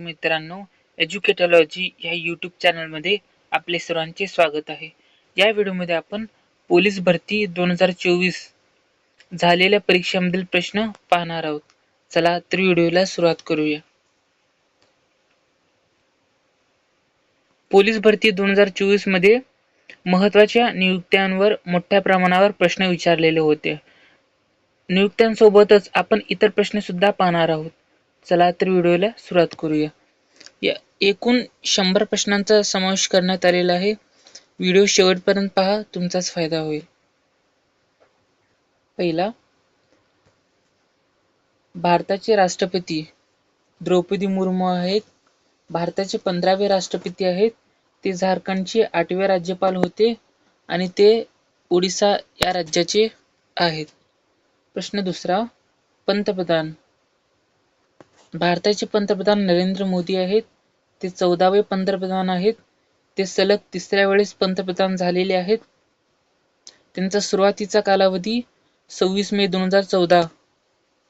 मित्रांनो एज्युकेटॉलॉजी ह्या यूट्यूब चॅनलमध्ये आपले सर्वांचे स्वागत आहे. या व्हिडिओमध्ये आपण पोलीस भरती दोन हजार चोवीस झालेल्या परीक्षेमधील प्रश्न पाहणार आहोत. चला तर व्हिडिओला सुरुवात करूया. पोलीस भरती दोन हजार चोवीसमध्ये महत्त्वाच्या नियुक्त्यांवर मोठ्या प्रमाणावर प्रश्न विचारलेले होते. नियुक्त्यांसोबतच आपण इतर प्रश्न सुद्धा पाहणार आहोत. चला तर व्हिडिओला सुरुवात करूया. या एकूण शंभर प्रश्नांचा समावेश करण्यात आलेला आहे. व्हिडिओ शेवटपर्यंत पहा तुमचाच फायदा होईल. पहिला भारताचे राष्ट्रपती द्रौपदी मुर्मू आहेत. भारताचे पंधरावे राष्ट्रपती आहेत. ते झारखंडचे आठवे राज्यपाल होते आणि ते ओडिसा या राज्याचे आहेत. प्रश्न दुसरा पंतप्रधान भारताचे पंतप्रधान नरेंद्र मोदी आहेत ते चौदावे पंतप्रधान आहेत ते सलग तिसऱ्या वेळेस पंतप्रधान झालेले आहेत. त्यांचा सुरुवातीचा कालावधी सव्वीस मे दोन हजार चौदा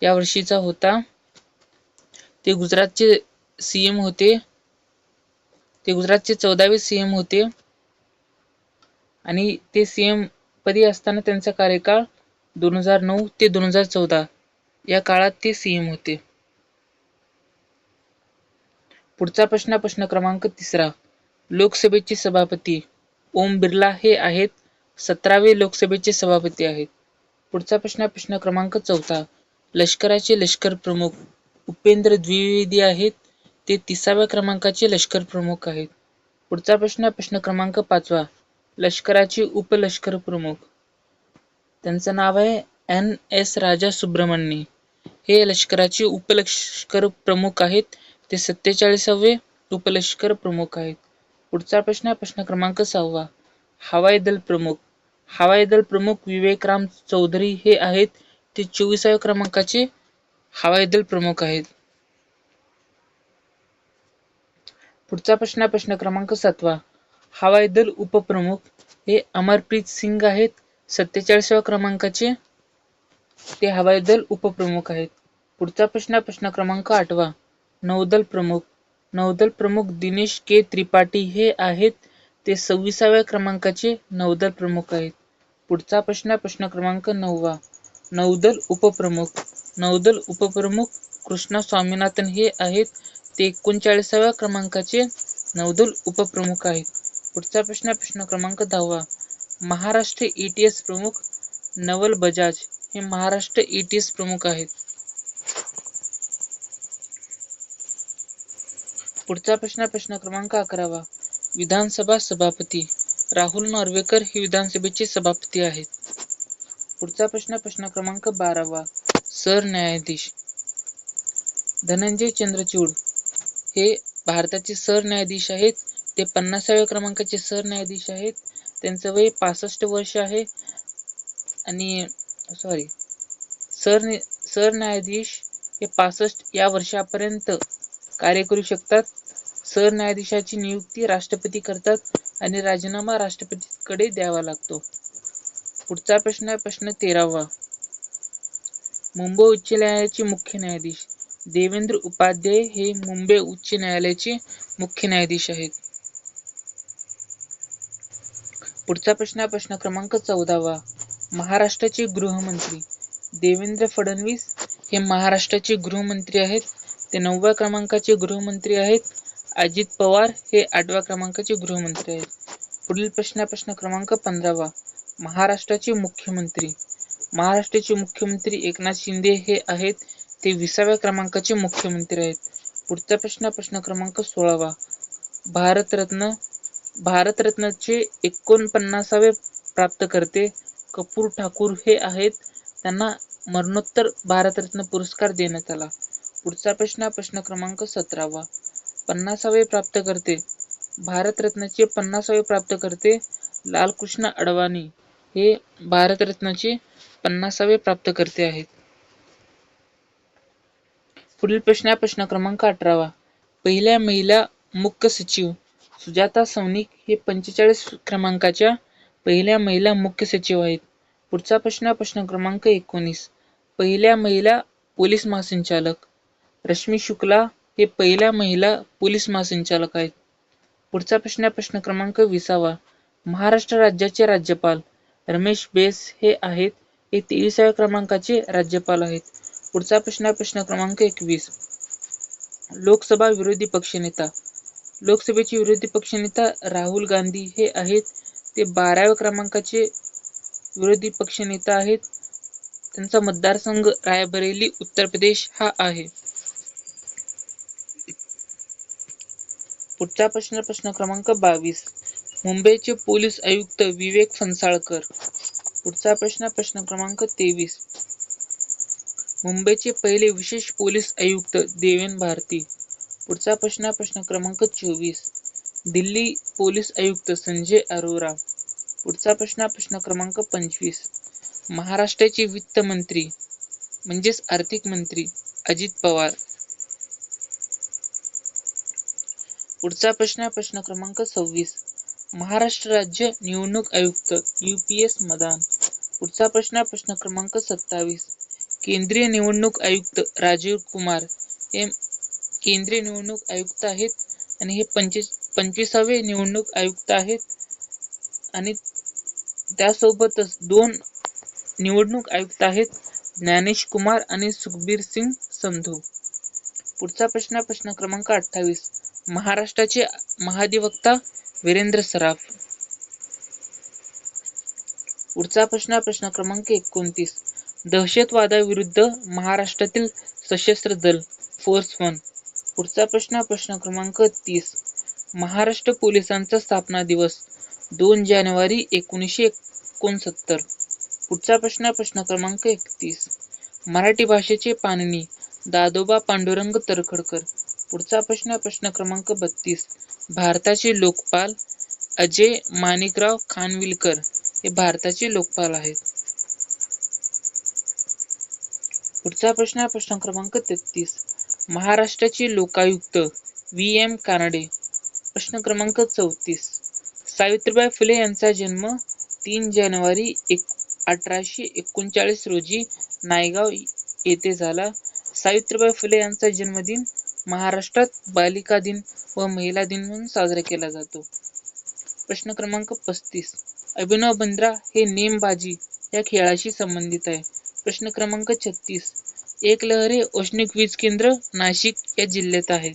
या वर्षीचा होता. ते गुजरातचे सीएम होते. ते गुजरातचे चौदावे सीएम होते. आणि ते सीएम पदी असताना त्यांचा कार्यकाळ दोन हजार नऊ ते दोन हजार चौदा या काळात ते सीएम होते. पुढचा प्रश्न प्रश्न क्रमांक तिसरा. लोकसभेचे सभापती ओम बिर्ला हे आहेत. सतरावे लोकसभेचे सभापती आहेत. पुढचा प्रश्न प्रश्न क्रमांक चौथा. लष्कराचे लष्कर प्रमुख उपेंद्र द्विवेदी आहेत. ते तिसाव्या क्रमांकाचे लष्कर प्रमुख आहेत. पुढचा प्रश्न प्रश्न क्रमांक पाचवा. लष्कराचे उपलष्कर प्रमुख. त्यांचं नाव आहे एन एस राजा सुब्रमण्य हे लष्कराचे उपलष्कर प्रमुख आहेत. ते सत्तेचाळीसावे उपलष्कर प्रमुख आहेत. पुढचा प्रश्न प्रश्न क्रमांक सहावा. हवाई दल प्रमुख. हवाई दल प्रमुख विवेकराम चौधरी हे आहेत. ते चोवीसाव्या क्रमांकाचे हवाई दल प्रमुख आहेत. पुढचा प्रश्न प्रश्न क्रमांक सातवा. हवाई दल उपप्रमुख हे अमरप्रीत सिंग आहेत. सत्तेचाळीसाव्या क्रमांकाचे ते हवाई दल उपप्रमुख आहेत. पुढचा प्रश्न प्रश्न क्रमांक आठवा. नौदल प्रमुख. नौदल प्रमुख दिनेश के त्रिपाठी हे आहेत. ते सव्वीसाव्या क्रमांकाचे नौदल प्रमुख आहेत. पुढचा प्रश्न प्रश्न क्रमांक नववा. नौदल उपप्रमुख. नौदल उपप्रमुख कृष्णा स्वामीनाथन हे आहेत. ते एकोणचाळीसाव्या क्रमांकाचे नौदल उपप्रमुख आहेत. पुढचा प्रश्न प्रश्न क्रमांक दहावा. महाराष्ट्र ई टी एस प्रमुख नवल बजाज हे महाराष्ट्र ई टी एस प्रमुख आहेत. पुढचा प्रश्न प्रश्न क्रमांक अकरावा. विधानसभा सभापती. राहुल नॉर्वेकर हे विधानसभेचे सभापती आहेत. पुढचा प्रश्न प्रश्न क्रमांक बारावा. सरन्यायाधीश धनंजय चंद्रचूड. हे भारताचे सरन्यायाधीश आहेत. ते पन्नासाव्या क्रमांकाचे सरन्यायाधीश आहेत. त्यांचं वय पासष्ट वर्ष आहे. आणि सॉरी सर सरन्यायाधीश हे पासष्ट या वर्षापर्यंत कार्य करू शकतात. सरन्यायाधीशाची नियुक्ती राष्ट्रपती करतात आणि राजीनामा राष्ट्रपतीकडे द्यावा लागतो. पुढचा प्रश्न आहे प्रश्न तेरावा. मुंबई उच्च न्यायालयाचे मुख्य न्यायाधीश. देवेंद्र उपाध्याय हे मुंबई उच्च न्यायालयाचे मुख्य न्यायाधीश आहेत. पुढचा प्रश्न आहे प्रश्न क्रमांक चौदावा. महाराष्ट्राचे गृहमंत्री. देवेंद्र फडणवीस हे महाराष्ट्राचे गृहमंत्री आहेत. ते नवव्या क्रमांकाचे गृहमंत्री आहेत. अजित पवार हे आठव्या क्रमांकाचे गृहमंत्री आहेत. पुढील प्रश्न प्रश्न क्रमांक पंधरावा. महाराष्ट्राचे मुख्यमंत्री. महाराष्ट्राचे मुख्यमंत्री एकनाथ शिंदे हे आहेत. ते विसाव्या क्रमांकाचे मुख्यमंत्री आहेत. पुढचा प्रश्न प्रश्न क्रमांक सोळावा. भारतरत्न भारतरत्नचे एकोणपन्नासावे प्राप्तकर्ते कपूर ठाकूर हे आहेत. त्यांना मरणोत्तर भारतरत्न पुरस्कार देण्यात आला. पुढचा प्रश्न प्रश्न क्रमांक सतरावा. पन्नासावे प्राप्तकर्ते भारतरत्नाचे पन्नासावे प्राप्तकर्ते लालकृष्ण अडवाणी. हे भारतरत्नाचे पन्नासावे प्राप्तकर्ते आहेत. पुढील प्रश्न प्रश्न क्रमांक अठरावा. पहिल्या महिला मुख्य सचिव. सुजाता सौनिक हे पंचेचाळीस क्रमांकाच्या पहिल्या महिला मुख्य सचिव आहेत. पुढचा प्रश्न प्रश्न क्रमांक एकोणीस. पहिल्या महिला पोलीस महासंचालक. रश्मी शुक्ला हे पहिल्या महिला पोलीस महासंचालक आहेत. पुढचा प्रश्न आहे प्रश्न क्रमांक विसावा. महाराष्ट्र राज्याचे राज्यपाल रमेश बेस हे आहेत. हे तेविसाव्या क्रमांकाचे राज्यपाल आहेत. पुढचा प्रश्न आहे प्रश्न क्रमांक एकवीस. लोकसभा विरोधी पक्षनेता लोकसभेचे विरोधी पक्षनेता राहुल गांधी हे आहेत. ते बाराव्या क्रमांकाचे विरोधी पक्षनेता आहेत. त्यांचा मतदारसंघ रायबरेली उत्तर प्रदेश हा आहे. पुढचा प्रश्न प्रश्न क्रमांक बावीस. मुंबईचे पोलीस आयुक्त विवेक फणसाळकर. पुढचा प्रश्न प्रश्न क्रमांक तेवीस. मुंबईचे पहिले विशेष पोलीस आयुक्त देवेन भारती. पुढचा प्रश्न प्रश्न क्रमांक चोवीस. दिल्ली पोलीस आयुक्त संजय अरोरा. पुढचा प्रश्न प्रश्न क्रमांक पंचवीस. महाराष्ट्राचे वित्त मंत्री म्हणजेच आर्थिक मंत्री अजित पवार. पुढचा प्रश्न प्रश्न क्रमांक सव्वीस. महाराष्ट्र राज्य निवडणूक आयुक्त युपीएस मदान. पुढचा प्रश्न प्रश्न क्रमांक सत्तावीस. केंद्रीय निवडणूक आयुक्त राजीव कुमार हे केंद्रीय निवडणूक आयुक्त आहेत आणि हे पंचवीस पंचवीसावे निवडणूक आयुक्त आहेत. आणि त्यासोबतच दोन निवडणूक आयुक्त आहेत ज्ञानेश कुमार आणि सुखबीर सिंग संधू. पुढचा प्रश्न प्रश्न क्रमांक अठ्ठावीस. महाराष्ट्राचे महाधिवक्ता वीरेंद्र सराफ. पुढचा प्रश्न प्रश्न क्रमांक एकोणतीस. दहशतवादाविरुद्ध महाराष्ट्रातील सशस्त्र दल फोर्स वन. पुढचा प्रश्न प्रश्न क्रमांक तीस. महाराष्ट्र पोलिसांचा स्थापना दिवस दोन जानेवारी एकोणीसशे एकोणसत्तर. पुढचा प्रश्न प्रश्न क्रमांक एकतीस. मराठी भाषेचे पाणनी दादोबा पांडुरंग तरखडकर. पुढचा प्रश्न प्रश्न क्रमांक बत्तीस. भारताचे लोकपाल अजय माणिकराव खानविलकर हे भारताचे लोकपाल आहेत. पुढचा प्रश्न प्रश्न क्रमांक तेहतीस. महाराष्ट्राचे लोकायुक्त व्ही. एम. कानडे. प्रश्न क्रमांक चौतीस. सावित्रीबाई फुले यांचा जन्म तीन जानेवारी एक अठराशे एकोणचाळीस रोजी नायगाव येथे झाला. सावित्रीबाई फुले यांचा जन्मदिन महाराष्ट्रात बालिका दिन व महिला दिन म्हणून साजरा केला जातो. प्रश्न क्रमांक पस्तीस. अभिनव बंद्रा हे नेमबाजी या खेळाशी संबंधित आहे. प्रश्न क्रमांक छत्तीस. एकलहरे औष्णिक वीज केंद्र नाशिक या जिल्ह्यात आहे.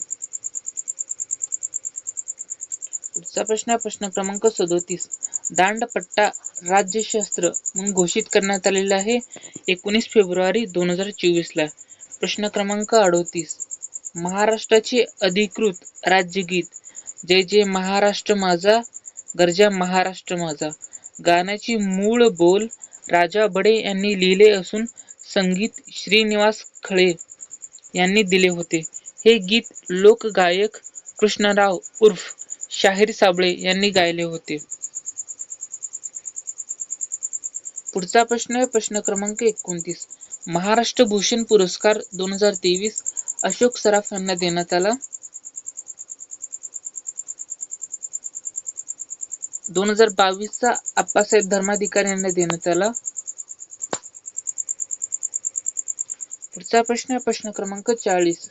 पुढचा प्रश्न प्रश्न क्रमांक सदोतीस. दांडपट्टा राज्यशास्त्र म्हणून घोषित करण्यात आलेला आहे. एकोणीस फेब्रुवारी दोन हजार चोवीसला प्रश्न क्रमांक अडोतीस. महाराष्ट्राचे अधिकृत राज्यगीत. जय जय महाराष्ट्र माझा गरजा महाराष्ट्र माझा. गाण्याची मूळ बोल राजा बडे यांनी लिहिले असून संगीत श्रीनिवास खळे यांनी दिले होते. हे गीत लोकगायक कृष्णराव उर्फ शाहीर साबळे यांनी गायले होते. पुढचा प्रश्न आहे प्रश्न क्रमांक एकोणतीस. महाराष्ट्र भूषण पुरस्कार दोन हजार तेवीस अशोक सराफ यांना देण्यात आला दोन हजार बावीसचा आप्पासाहेब धर्माधिकारी यांना देण्यात आला पुढचा प्रश्न आहे प्रश्न क्रमांक चाळीस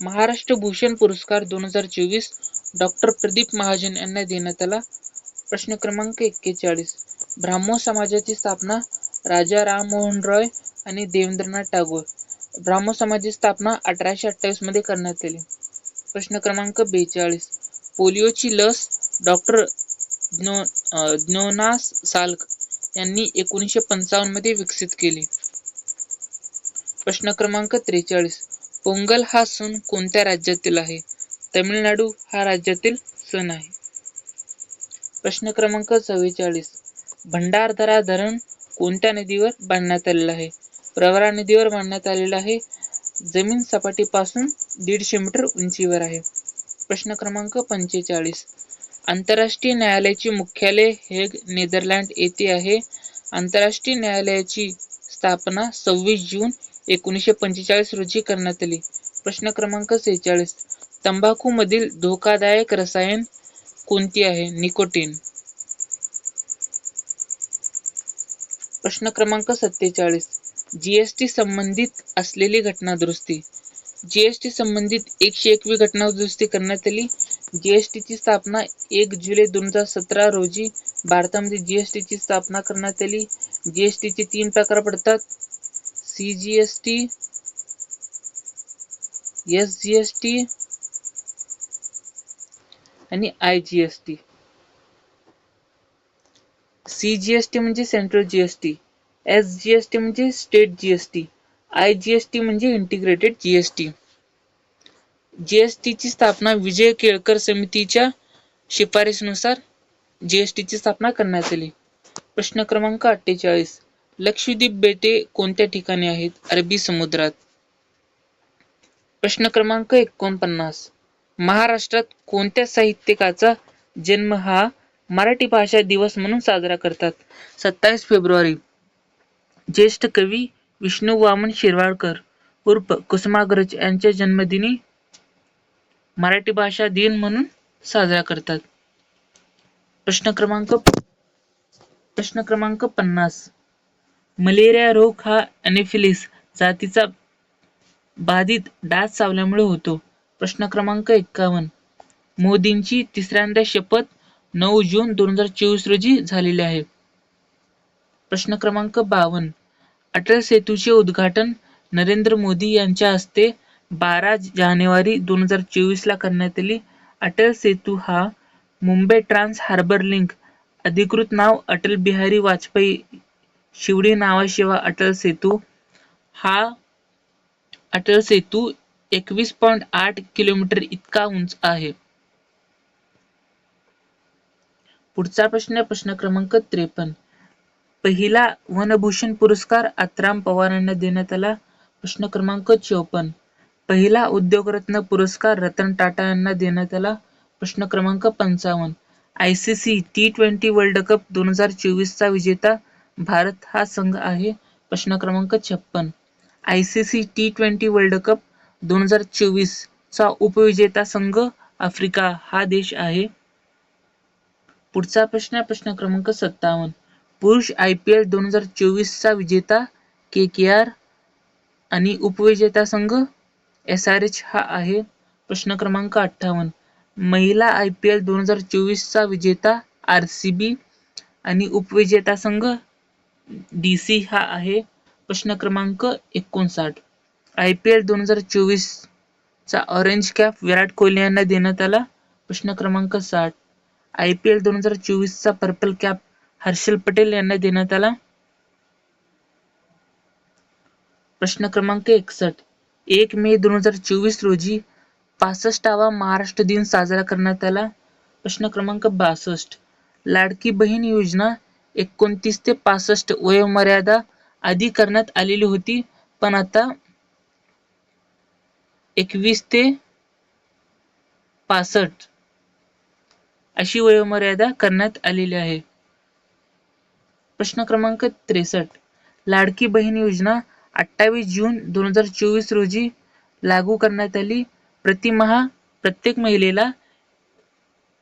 महाराष्ट्र भूषण पुरस्कार दोन हजार चोवीस डॉक्टर प्रदीप महाजन यांना देण्यात आला प्रश्न क्रमांक एक्केचाळीस ब्राह्मो समाजाची स्थापना राजा राममोहन रॉय आणि देवेंद्रनाथ टागोर ब्राह्मण समाजाची स्थापना अठराशे अठ्ठावीसमध्ये करण्यात आली. प्रश्न क्रमांक बेचाळीस. पोलिओची लस डॉक्टर ज्ञो ज्ञोनास साल्क यांनी एकोणीसशे पंचावन्नमध्ये विकसित केली. प्रश्न क्रमांक त्रेचाळीस. पोंगल हा सण कोणत्या राज्यातील आहे? तमिळनाडू हा राज्यातील सण आहे. प्रश्न क्रमांक चव्वेचाळीस. भंडारदरा धरण कोणत्या नदीवर बांधण्यात आलेलं आहे? प्रवरा नदीवर बांधण्यात आलेलं आहे. जमीन सपाटीपासून दीडशे मीटर उंचीवर आहे. प्रश्न क्रमांक पंचेचाळीस. आंतरराष्ट्रीय न्यायालयाचे मुख्यालय हेग नेदरलँड येथे आहे. आंतरराष्ट्रीय न्यायालयाची स्थापना सव्वीस जून एकोणीसशे पंचेचाळीस रोजी करण्यात आली. प्रश्न क्रमांक सेहेचाळीस. तंबाखूमधील धोकादायक रसायन कोणती आहे? निकोटीन. प्रश्न क्रमांक सत्तेचाळीस. जीएसटी संबंधित असलेली घटना दुरुस्ती जीएसटी संबंधित एकशे एकवी घटना दुरुस्ती करण्यात आली जीएसटी ची स्थापना एक जुलै दोन हजार सतरा रोजी भारतामध्ये जीएसटी ची स्थापना करण्यात आली जीएसटी चे तीन प्रकार पडतात सीजीएसटी एस जीएसटी आणि आय जीएसटी टी म्हणजे सेंट्रल जीएसटी एस जीएसटी म्हणजे स्टेट जीएसटी आय जीएसटी म्हणजे इंटिग्रेटेड जीएसटी जीएसटी ची स्थापना विजय केळकर समितीच्या शिफारसीनुसार जीएसटी ची स्थापना करण्यात आली. प्रश्न क्रमांक अठ्ठेचाळीस. लक्षद्वीप बेटे कोणत्या ठिकाणी आहेत? अरबी समुद्रात. प्रश्न क्रमांक एकोणपन्नास. महाराष्ट्रात कोणत्या साहित्यिकाचा जन्म हा मराठी भाषा दिवस म्हणून साजरा करतात? सत्तावीस फेब्रुवारी. ज्येष्ठ कवी विष्णू वामन शिरवाडकर उर्फ कुसुमाग्रज यांच्या जन्मदिनी मराठी भाषा दिन म्हणून साजरा करतात. प्रश्न क्रमांक प्रश्न क्रमांक पन्नास. मलेरिया रोग हा अनेफिलिस जातीचा बाधित डास चावल्यामुळे होतो. प्रश्न क्रमांक एक्कावन्न. मोदींची तिसऱ्यांदा शपथ नऊ जून दोन हजार चोवीस रोजी झालेली आहे. प्रश्न क्रमांक बावन्न. अटल सेतूचे उद्घाटन नरेंद्र मोदी यांच्या हस्ते बारा जानेवारी दोन हजार चोवीस ला करण्यात आली. अटल सेतू हा मुंबई ट्रान्स हार्बर लिंक अधिकृत नाव अटल बिहारी वाजपेयी शिवडी नावाशिवाय अटल सेतू. हा अटल सेतू एकवीस पॉईंट आठ किलोमीटर इतका उंच आहे. पुढचा प्रश्न प्रश्न क्रमांक त्रेपन्न. पहिला वनभूषण पुरस्कार आत्राम पवारांना देण्यात आला. प्रश्न क्रमांक चौपन्न. पहिला उद्योगरत्न पुरस्कार रतन टाटा यांना देण्यात आला. प्रश्न क्रमांक पंचावन्न. I C C T twenty world cup दोन हजार चोवीसचा विजेता भारत हा संघ आहे. प्रश्न क्रमांक छप्पन I C C T twenty world cup दोन हजार चोवीस चा उपविजेता संघ आफ्रिका हा देश आहे. पुढचा प्रश्न प्रश्न क्रमांक सत्तावन्न. पुरुष आय पी एल दोन हजार चोवीसचा विजेता के के आर आणि उपविजेता संघ एस आर एच हा आहे. प्रश्न क्रमांक अठ्ठावन्न. महिला आय पी एल दोन हजार चोवीसचा विजेता आर सी बी आणि उपविजेता संघ डी सी हा आहे. प्रश्न क्रमांक एकोणसाठ. आय पी एल दोन हजार चोवीसचा ऑरेंज कॅप विराट कोहली यांना देण्यात आला. प्रश्न क्रमांक साठ. आय पी एल दोन हजार चोवीसचा पर्पल कॅप हर्षल पटेल यांना देण्यात आला. प्रश्न क्रमांक एकसष्ट. एक मे दोन हजार चोवीस रोजी पासष्टावा महाराष्ट्र दिन साजरा करण्यात आला. प्रश्न क्रमांक बासष्ट. लाडकी बहीण योजना एकोणतीस ते पासष्ट वयोमर्यादा आधी करण्यात आलेली होती पण आता एकवीस ते पासष्ट अशी वयोमर्यादा करण्यात आलेली आहे. प्रश्न क्रमांक त्रेसष्ट. लाडकी बहीण योजना अठ्ठावीस जून दोन हजार चोवीस रोजी लागू करण्यात आली. प्रतिमहा प्रत्येक महिलेला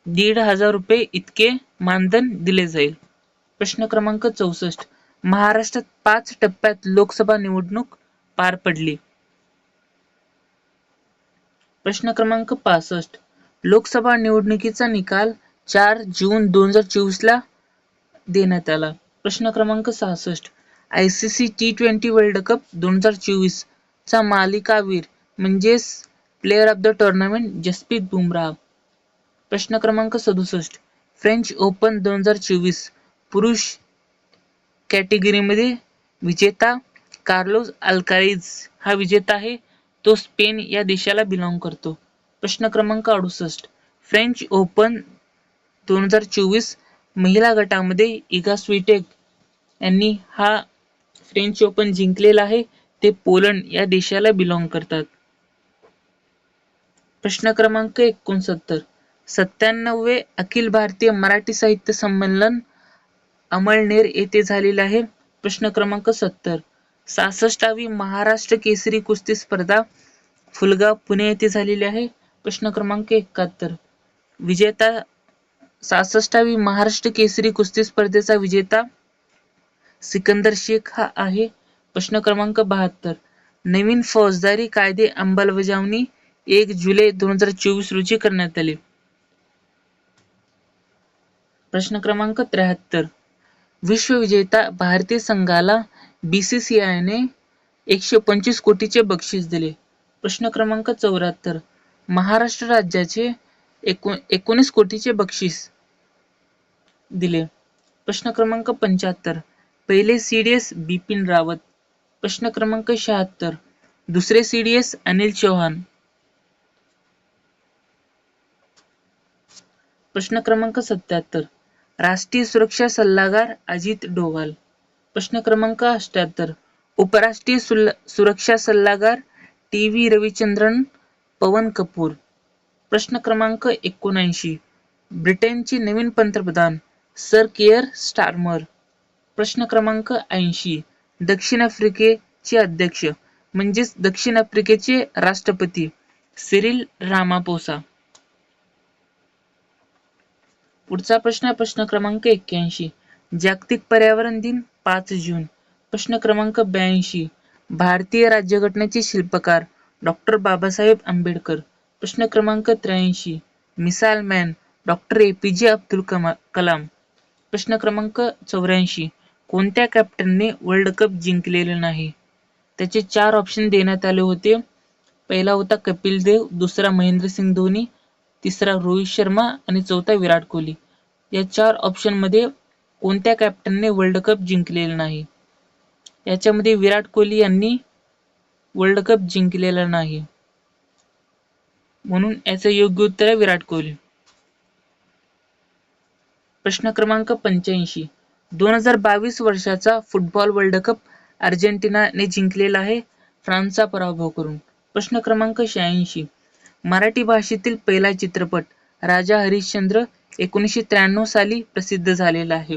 दीड हजार रुपये इतके मानधन दिले जाईल. प्रश्न क्रमांक चौसष्ट. महाराष्ट्रात पाच टप्प्यात लोकसभा निवडणूक पार पडली. प्रश्न क्रमांक पासष्ट. लोकसभा निवडणुकीचा निकाल चार जून दोन हजार चोवीस ला देण्यात आला. प्रश्न क्रमांक सहासष्ट. I C C T twenty world cup दोन हजार चोवीस चा मालिकावीर म्हणजेच player of the tournament Jasprit Bumrah. प्रश्न क्रमांक सदुसष्ट. फ्रेंच ओपन दोन हजार चोवीस पुरुष कॅटेगरीमध्ये विजेता कार्लोस अल्कारेज हा विजेता आहे. तो स्पेन या देशाला बिलॉंग करतो. प्रश्न क्रमांक अडुसष्ट. फ्रेंच ओपन दोन हजार चोवीस महिला गटामध्ये इगा स्विटेक यांनी हा फ्रेंच ओपन जिंकलेला आहे. ते पोलंड या देशाला बिलॉंग करतात. प्रश्न क्रमांक एकोणसत्तर. सत्त्याण्णववे अखिल भारतीय मराठी साहित्य संमेलन अमळनेर येथे झालेले आहे. प्रश्न क्रमांक सत्तर. सहासष्टावी महाराष्ट्र केसरी कुस्ती स्पर्धा फुलगाव पुणे येथे झालेली आहे. प्रश्न क्रमांक एकाहत्तर. विजेता सहासष्टावी महाराष्ट्र केसरी कुस्ती स्पर्धेचा विजेता सिकंदर शेख हा आहे. प्रश्न क्रमांक बहात्तर. नवीन फौजदारी कायदे अंमलबजावणी एक जुलै दोन हजार चोवीस रोजी करण्यात आली. प्रश्न क्रमांक त्र्याहत्तर. विश्वविजेता भारतीय संघाला BCCI ने एकशे पंचवीस कोटीचे बक्षीस दिले. प्रश्न क्रमांक चौऱ्याहत्तर. महाराष्ट्र राज्याचे एकूण एकोणीस कोटीचे बक्षीस दिले. प्रश्न क्रमांक पंच्याहत्तर. पहिले सीडीएस बिपिन रावत. प्रश्न क्रमांक शहात्तर. दुसरे सीडीएस अनिल चौहान. प्रश्न क्रमांक सत्याहत्तर. राष्ट्रीय सुरक्षा सल्लागार अजित डोवाल. प्रश्न क्रमांक अष्ट्याहत्तर उपराष्ट्रीय सुरक्षा सल्लागार टी व्ही रविचंद्रन पवन कपूर. प्रश्न क्रमांक एकोणऐंशी. ब्रिटनचे नवीन पंतप्रधान सर केअर स्टार्मर. प्रश्न क्रमांक ऐंशी. दक्षिण आफ्रिकेचे अध्यक्ष म्हणजेच दक्षिण आफ्रिकेचे राष्ट्रपती सिरिल रामापोसा. पुढचा प्रश्न आहे प्रश्न क्रमांक एक्क्याऐंशी. जागतिक पर्यावरण दिन पाच जून. प्रश्न क्रमांक ब्याऐंशी. भारतीय राज्यघटनेचे शिल्पकार डॉक्टर बाबासाहेब आंबेडकर. प्रश्न क्रमांक त्र्याऐंशी. मिसाल मॅन डॉक्टर ए पी जे अब्दुल कलाम. प्रश्न क्रमांक चौऱ्याऐंशी. कोणत्या कॅप्टनने वर्ल्ड कप जिंकलेले नाही? त्याचे चार ऑप्शन देण्यात आले होते. पहिला होता कपिल देव दुसरा महेंद्रसिंग धोनी तिसरा रोहित शर्मा आणि चौथा विराट कोहली. या चार ऑप्शनमध्ये कोणत्या कॅप्टनने वर्ल्ड कप जिंकलेला नाही? याच्यामध्ये विराट कोहली यांनी वर्ल्ड कप जिंकलेला नाही. म्हणून याचं योग्य उत्तर आहे विराट कोहली. प्रश्न क्रमांक पंच्याऐंशी. दोन हजार बावीस वर्षाचा फुटबॉल वर्ल्ड कप अर्जेंटिनाने जिंकलेला आहे फ्रान्सचा पराभव करून. प्रश्न क्रमांक शहाऐंशी. मराठी भाषेतील पहिला चित्रपट राजा हरिश्चंद्र एकोणीसशे त्र्याण्णव साली प्रसिद्ध झालेला आहे.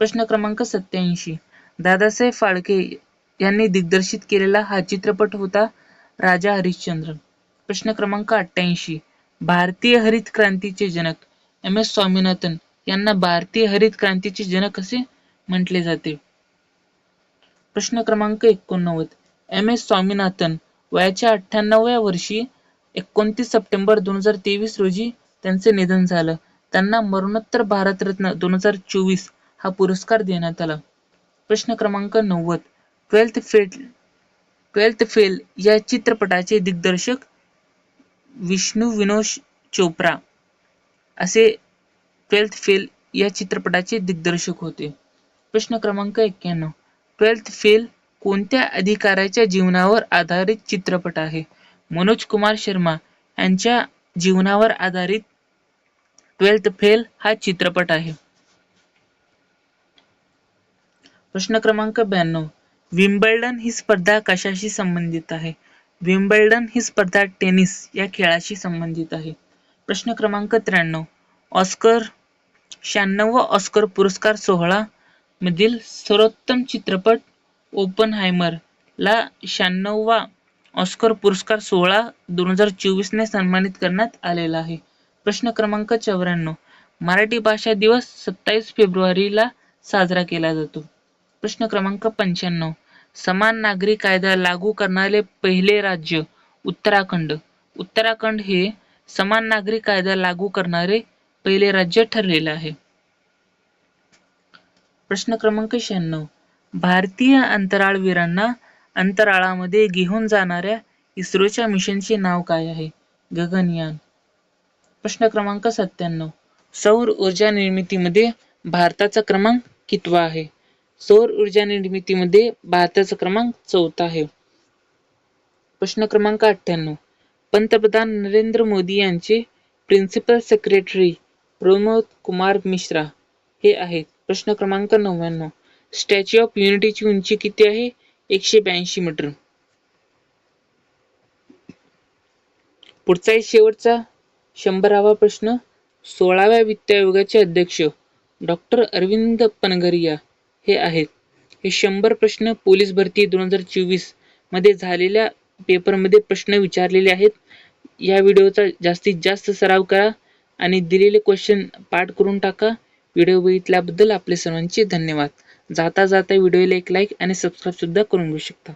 प्रश्न क्रमांक सत्याऐंशी दादासाहेब फाळके यांनी दिग्दर्शित केलेला हा चित्रपट होता राजा हरिश्चंद्र. प्रश्न क्रमांक अठ्ठ्याऐंशी. भारतीय हरित क्रांतीचे जनक एम. एस. स्वामीनाथन यांना भारतीय हरित क्रांतीचे जनक असे म्हटले जाते. प्रश्न क्रमांक एकोणनव्वद. एम. एस. स्वामीनाथन वयाच्या अठ्ठ्याण्णव्या वर्षी एकोणतीस सप्टेंबर दोन हजार तेवीस रोजी त्यांचे निधन झालं. त्यांना मरणोत्तर भारतरत्न दोन हजार चोवीस हा पुरस्कार देण्यात आला. प्रश्न क्रमांक नव्वद. ट्वेल्थ फेल ट्वेल्थ फेल या चित्रपटाचे दिग्दर्शक विष्णू विनोद चोप्रा असे ट्वेल्थ फेल या चित्रपटाचे दिग्दर्शक होते. प्रश्न क्रमांक एक्क्याण्णव. ट्वेल्थ फेल कोणत्या अधिकाऱ्याच्या जीवनावर आधारित चित्रपट आहे? मनोज कुमार शर्मा यांच्या जीवनावर आधारित ट्वेल्थ फेल हा चित्रपट आहे. प्रश्न क्रमांक ब्याण्णव. विम्बल्डन ही स्पर्धा कशाशी संबंधित आहे? विम्बल्डन ही स्पर्धा टेनिस या खेळाशी संबंधित आहे. प्रश्न क्रमांक त्र्याण्णव. ऑस्कर शहाण्णव ऑस्कर पुरस्कार सोहळा मधील सर्वोत्तम चित्रपट ओपन हायमर ला शहाण्णववा ऑस्कर पुरस्कार सोहळा दोन हजार चोवीस ने सन्मानित करण्यात आलेला आहे. प्रश्न क्रमांक चौऱ्याण्णव. मराठी भाषा दिवस सत्तावीस फेब्रुवारीला साजरा केला जातो. प्रश्न क्रमांक पंच्याण्णव. समान नागरी कायदा लागू करणारे पहिले राज्य उत्तराखंड. उत्तराखंड हे समान नागरी कायदा लागू करणारे पहिले राज्य ठरलेलं आहे. प्रश्न क्रमांक शहाण्णव. भारतीय अंतराळवीरांना अंतराळामध्ये घेऊन जाणाऱ्या इस्रोच्या मिशनचे नाव काय आहे? गगनयान. प्रश्न क्रमांक सत्त्याण्णव. सौर ऊर्जा निर्मितीमध्ये भारताचा क्रमांक कितवा आहे? सौर ऊर्जा निर्मितीमध्ये भारताचा क्रमांक चौथा आहे. प्रश्न क्रमांक अठ्ठ्याण्णव. पंतप्रधान नरेंद्र मोदी यांचे प्रिन्सिपल सेक्रेटरी प्रमोद कुमार मिश्रा हे आहेत. प्रश्न क्रमांक नव्याण्णव. स्टॅच्यू ऑफ युनिटीची उंची किती आहे? एकशे ब्याऐंशी मीटर. पुढचा शेवटचा शंभरावा प्रश्न. सोळाव्या वित्त आयोगाचे अध्यक्ष डॉक्टर अरविंद पनगरिया हे आहेत. हे शंभर प्रश्न पोलीस भरती दोन हजार चोवीसमध्ये झालेल्या पेपरमध्ये प्रश्न विचारलेले आहेत. या व्हिडिओचा जास्तीत जास्त सराव करा आणि दिलेले क्वेश्चन पाठ करून टाका. व्हिडिओ बघितल्याबद्दल आपले सर्वांचे धन्यवाद. जाता जाता व्हिडिओला एक लाईक आणि सबस्क्राईबसुद्धा करून घेऊ शकता.